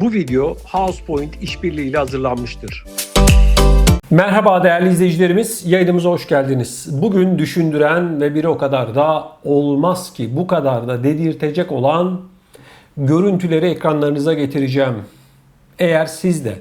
Bu video HousePoint işbirliği ile hazırlanmıştır. Merhaba değerli izleyicilerimiz, yayınımıza hoş geldiniz. Bugün düşündüren ve bir o kadar da olmaz ki bu kadar da dedirtecek olan görüntüleri ekranlarınıza getireceğim. Eğer siz de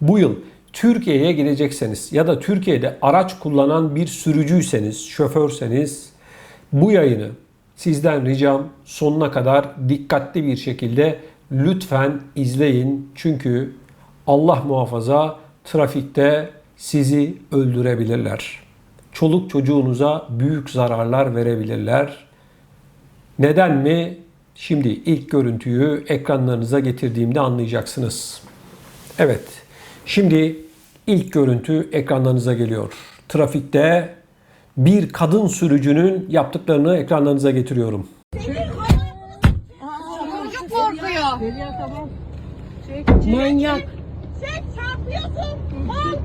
bu yıl Türkiye'ye gidecekseniz ya da Türkiye'de araç kullanan bir sürücüyseniz, şoförseniz bu yayını sizden ricam sonuna kadar dikkatli bir şekilde lütfen izleyin. Çünkü Allah muhafaza trafikte sizi öldürebilirler. Çoluk çocuğunuza büyük zararlar verebilirler. Neden mi? Şimdi ilk görüntüyü ekranlarınıza getirdiğimde anlayacaksınız. Evet. Şimdi ilk görüntü ekranlarınıza geliyor. Trafikte bir kadın sürücünün yaptıklarını ekranlarınıza getiriyorum. Korkuyor. Manyak. Sen çarpıyorsun. Bak.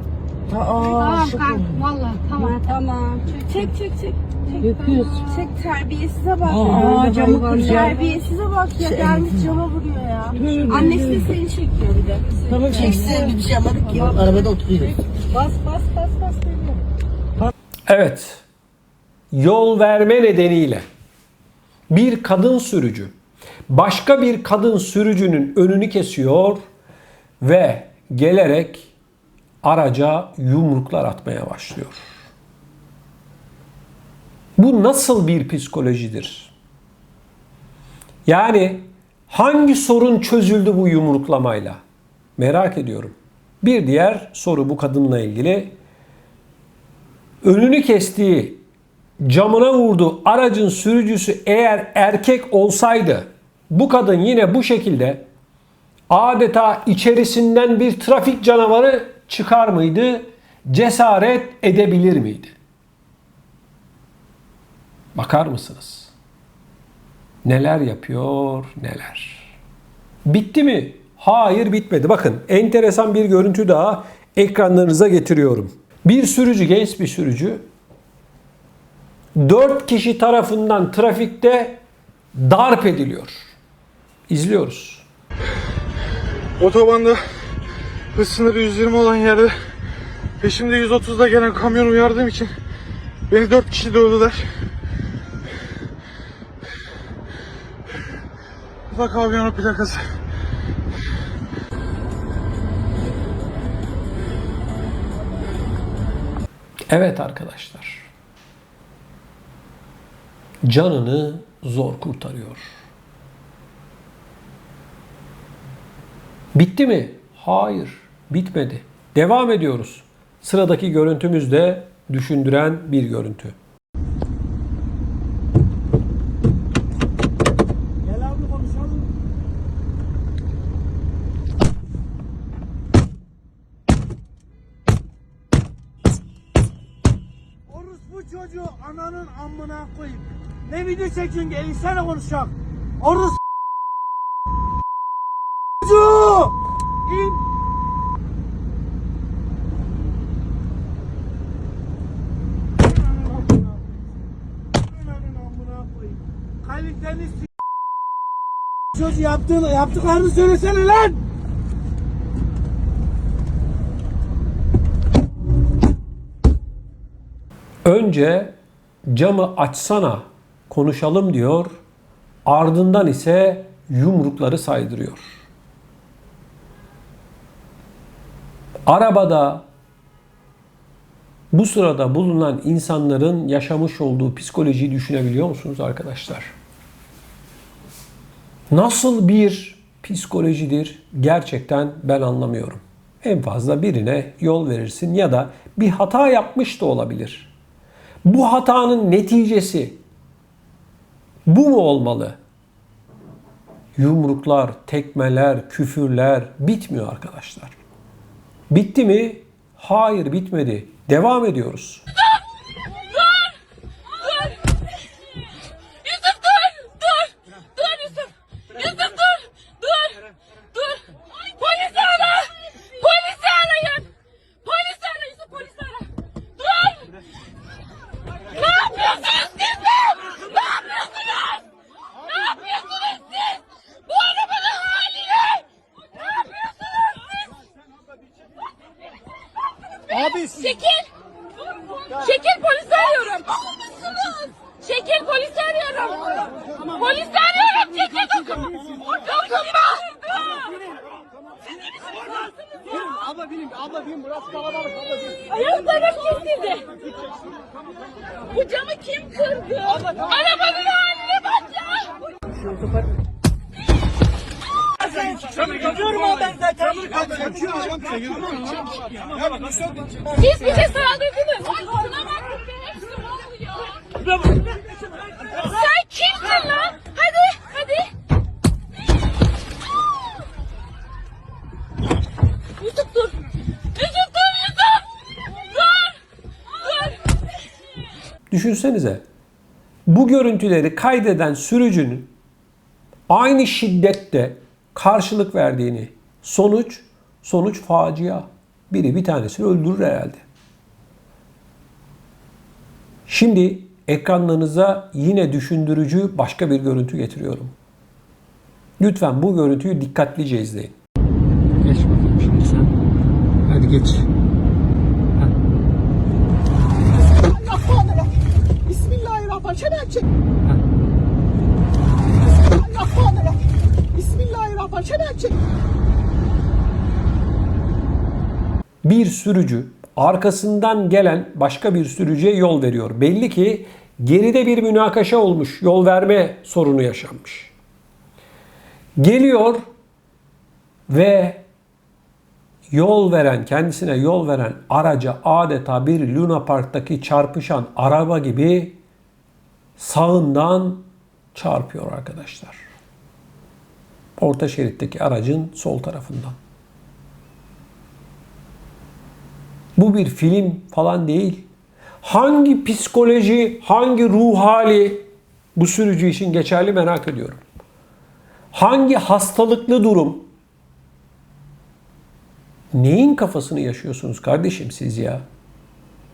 Aa, Tamam kanka. Valla tamam. tamam. Çek çek çek. Öpüyoruz. Çek terbiyesize bak. Aa, ya. camı kıracak. Terbiyesize bak ya. Gelmiş cama vuruyor ya. Annesi de seni çekiyor bir de. Tamam çeksin bir şey yapmadık ki. Arabada oturuyoruz. Bas bas bas bas. Evet. Yol verme nedeniyle bir kadın sürücü başka bir kadın sürücünün önünü kesiyor ve gelerek araca yumruklar atmaya başlıyor. Bu nasıl bir psikolojidir? Yani hangi sorun çözüldü bu yumruklamayla? Merak ediyorum. Bir diğer soru bu kadınla ilgili önünü kestiği, camına vurduğu aracın sürücüsü eğer erkek olsaydı bu kadın yine bu şekilde adeta içerisinden bir trafik canavarı çıkar mıydı? Cesaret edebilir miydi? Bakar mısınız? Neler yapıyor, neler. Bitti mi? Hayır bitmedi. Bakın enteresan bir görüntü daha ekranlarınıza getiriyorum. Bir sürücü, genç bir sürücü 4 kişi tarafından trafikte darp ediliyor. İzliyoruz. Otobanda hız sınırı 120 olan yerde peşimde 130'da gelen kamyon uyardığım için beni 4 kişi dövdüler. Da kamyonun plakası. Evet arkadaşlar. Canını zor kurtarıyor. Bitti mi? Hayır, bitmedi. Devam ediyoruz. Sıradaki görüntümüz de düşündüren bir görüntü. Çocuğu ananın amına koyayım. Ne video çekiyorsun gelinsene konuşacak. Orospu çocuğu. İn. Kaliteni s- yaptığını, yaptıklarını söylesene lan! Önce camı açsana konuşalım diyor. Ardından ise yumrukları saydırıyor. Arabada bu sırada bulunan insanların yaşamış olduğu psikolojiyi düşünebiliyor musunuz arkadaşlar? Nasıl bir psikolojidir gerçekten ben anlamıyorum. En fazla birine yol verirsin ya da bir hata yapmış da olabilir. Bu hatanın neticesi bu mu olmalı? Yumruklar, tekmeler, küfürler bitmiyor arkadaşlar. Bitti mi? Hayır bitmedi. Devam ediyoruz. Yusuf dur! Dur! Dur Yusuf! Yusuf dur! Dur! Dur! Polisi ara! Polisi arayın! Polisi ara Yusuf polisi ara! Dur! Ne yapıyorsunuz siz be? Ne yapıyorsunuz? Ne yapıyorsunuz siz? Bu arabanın hali ne? Ne Abi Çekil. Çekil polisi arıyorum. Çekil polisi arıyorum. Polisi arıyorum. Çekil dokun. Dokunma. Abla benim, abla benim burası kalabalık abla benim. Taraf kesildi. Bu camı kim kırdı? Arabanın haline bak ya. Gidiyorum abi ben zaten. Siz bize saldırdınız. Şuna bakın be. Hepsi oluyor. Sen kimsin lan? Hadi, hadi. Yusuf dur. Yusuf dur Yusuf. Dur. Dur. Düşünsenize. Bu görüntüleri kaydeden sürücünün aynı şiddette karşılık verdiğini sonuç sonuç facia. Biri bir tanesini öldürür herhalde. Şimdi ekranlarınıza yine düşündürücü başka bir görüntü getiriyorum. Lütfen bu görüntüyü dikkatlice izleyin. Bir sürücü arkasından gelen başka bir sürücüye yol veriyor. Belli ki geride bir münakaşa olmuş, yol verme sorunu yaşanmış. Geliyor ve yol veren, kendisine yol veren araca adeta bir Luna Park'taki çarpışan araba gibi sağından çarpıyor arkadaşlar. Orta şeritteki aracın sol tarafından. Bu bir film falan değil. Hangi psikoloji, hangi ruh hali bu sürücü için geçerli merak ediyorum. Hangi hastalıklı durum? Neyin kafasını yaşıyorsunuz kardeşim siz ya?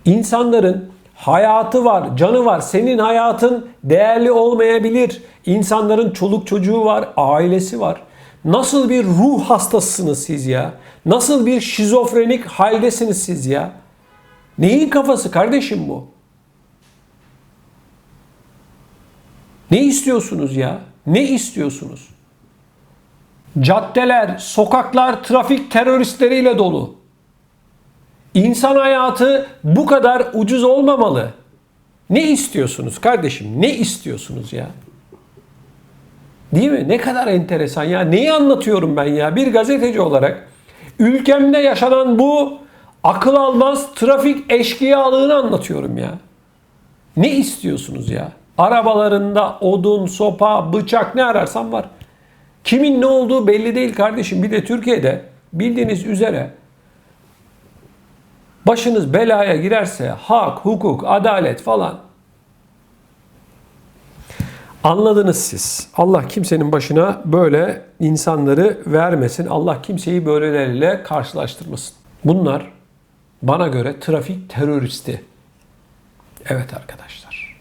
İnsanların hayatı var, canı var. Senin hayatın değerli olmayabilir. İnsanların çoluk çocuğu var, ailesi var. Nasıl bir ruh hastasısınız siz ya? Nasıl bir şizofrenik haldesiniz siz ya? Neyin kafası kardeşim bu? Ne istiyorsunuz ya? Ne istiyorsunuz? Caddeler, sokaklar trafik teröristleriyle dolu. İnsan hayatı bu kadar ucuz olmamalı. Ne istiyorsunuz kardeşim? Ne istiyorsunuz ya? Değil mi? Ne kadar enteresan ya. Neyi anlatıyorum ben ya? Bir gazeteci olarak ülkemde yaşanan bu akıl almaz trafik eşkıyalığını anlatıyorum ya. Ne istiyorsunuz ya? Arabalarında odun, sopa, bıçak ne ararsan var. Kimin ne olduğu belli değil kardeşim. Bir de Türkiye'de bildiğiniz üzere başınız belaya girerse hak, hukuk, adalet falan Anladınız siz. Allah kimsenin başına böyle insanları vermesin. Allah kimseyi böyleleriyle karşılaştırmasın. Bunlar bana göre trafik teröristi. Evet arkadaşlar.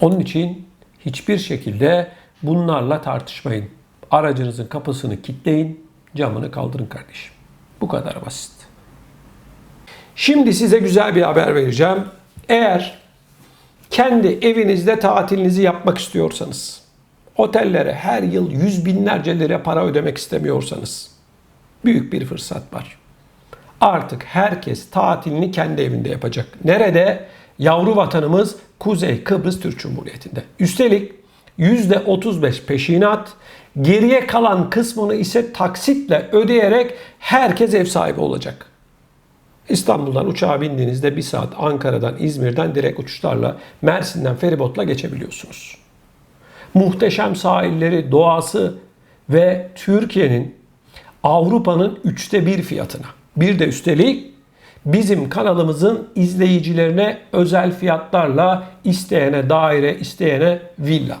Onun için hiçbir şekilde bunlarla tartışmayın. Aracınızın kapısını kilitleyin, camını kaldırın kardeşim. Bu kadar basit. Şimdi size güzel bir haber vereceğim. Eğer kendi evinizde tatilinizi yapmak istiyorsanız, otellere her yıl yüz binlerce lira para ödemek istemiyorsanız, büyük bir fırsat var. Artık herkes tatilini kendi evinde yapacak. Nerede? Yavru vatanımız Kuzey Kıbrıs Türk Cumhuriyeti'nde. Üstelik %35 peşinat, geriye kalan kısmını ise taksitle ödeyerek herkes ev sahibi olacak. İstanbul'dan uçağa bindiğinizde bir saat Ankara'dan, İzmir'den direkt uçuşlarla Mersin'den feribotla geçebiliyorsunuz. Muhteşem sahilleri, doğası ve Türkiye'nin Avrupa'nın üçte bir fiyatına. Bir de üstelik bizim kanalımızın izleyicilerine özel fiyatlarla isteyene daire, isteyene villa.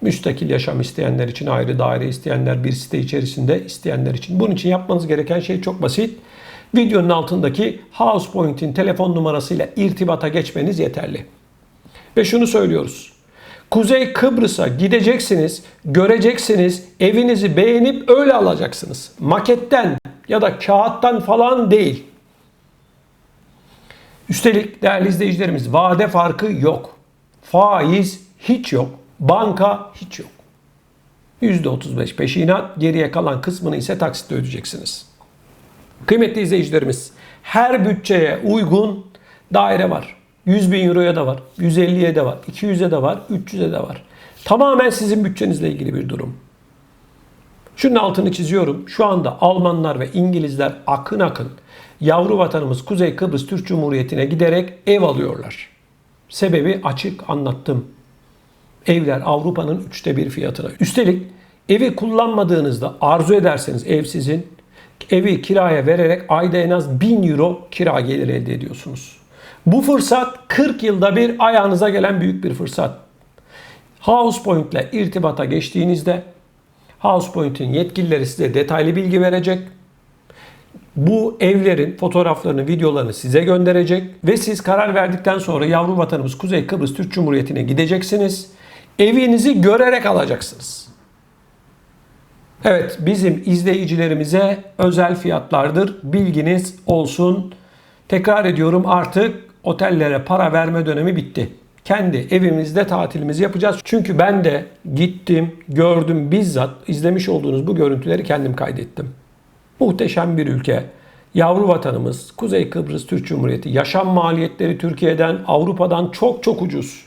Müstakil yaşam isteyenler için ayrı daire isteyenler bir site içerisinde isteyenler için. Bunun için yapmanız gereken şey çok basit. Videonun altındaki HousePoint'in telefon numarasıyla irtibata geçmeniz yeterli. Ve şunu söylüyoruz. Kuzey Kıbrıs'a gideceksiniz, göreceksiniz, evinizi beğenip öyle alacaksınız. Maketten ya da kağıttan falan değil. Üstelik değerli izleyicilerimiz vade farkı yok. Faiz hiç yok. Banka hiç yok. %35 peşinat, geriye kalan kısmını ise taksitle ödeyeceksiniz. Kıymetli izleyicilerimiz, her bütçeye uygun daire var. 100 bin euroya da var, 150'ye de var, 200'e de var, 300'e de var. Tamamen sizin bütçenizle ilgili bir durum. Şunun altını çiziyorum. Şu anda Almanlar ve İngilizler akın akın yavru vatanımız Kuzey Kıbrıs Türk Cumhuriyeti'ne giderek ev alıyorlar. Sebebi açık anlattım. Evler Avrupa'nın üçte bir fiyatına. Üstelik evi kullanmadığınızda arzu ederseniz ev sizin. Evi kiraya vererek ayda en az 1000 euro kira geliri elde ediyorsunuz. Bu fırsat 40 yılda bir ayağınıza gelen büyük bir fırsat. House Point ile irtibata geçtiğinizde House Point'in yetkilileri size detaylı bilgi verecek. Bu evlerin fotoğraflarını, videolarını size gönderecek ve siz karar verdikten sonra yavru vatanımız Kuzey Kıbrıs Türk Cumhuriyeti'ne gideceksiniz. Evinizi görerek alacaksınız. Evet, bizim izleyicilerimize özel fiyatlardır. Bilginiz olsun. Tekrar ediyorum artık otellere para verme dönemi bitti. Kendi evimizde tatilimizi yapacağız. Çünkü ben de gittim, gördüm bizzat izlemiş olduğunuz bu görüntüleri kendim kaydettim. Muhteşem bir ülke. Yavru vatanımız Kuzey Kıbrıs Türk Cumhuriyeti. Yaşam maliyetleri Türkiye'den, Avrupa'dan çok çok ucuz.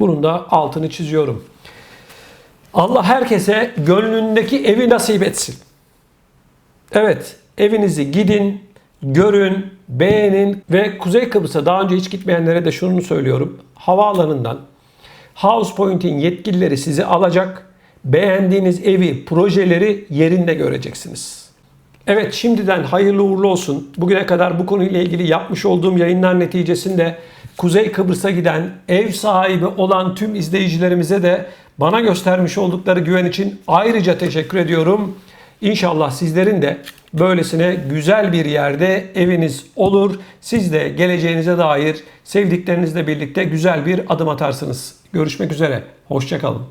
Bunun da altını çiziyorum. Allah herkese gönlündeki evi nasip etsin. Evet, evinizi gidin, görün, beğenin ve Kuzey Kıbrıs'a daha önce hiç gitmeyenlere de şunu söylüyorum. Havaalanından House Point'in yetkilileri sizi alacak. Beğendiğiniz evi, projeleri yerinde göreceksiniz. Evet şimdiden hayırlı uğurlu olsun. Bugüne kadar bu konuyla ilgili yapmış olduğum yayınlar neticesinde Kuzey Kıbrıs'a giden ev sahibi olan tüm izleyicilerimize de bana göstermiş oldukları güven için ayrıca teşekkür ediyorum. İnşallah sizlerin de böylesine güzel bir yerde eviniz olur. Siz de geleceğinize dair sevdiklerinizle birlikte güzel bir adım atarsınız. Görüşmek üzere. Hoşçakalın.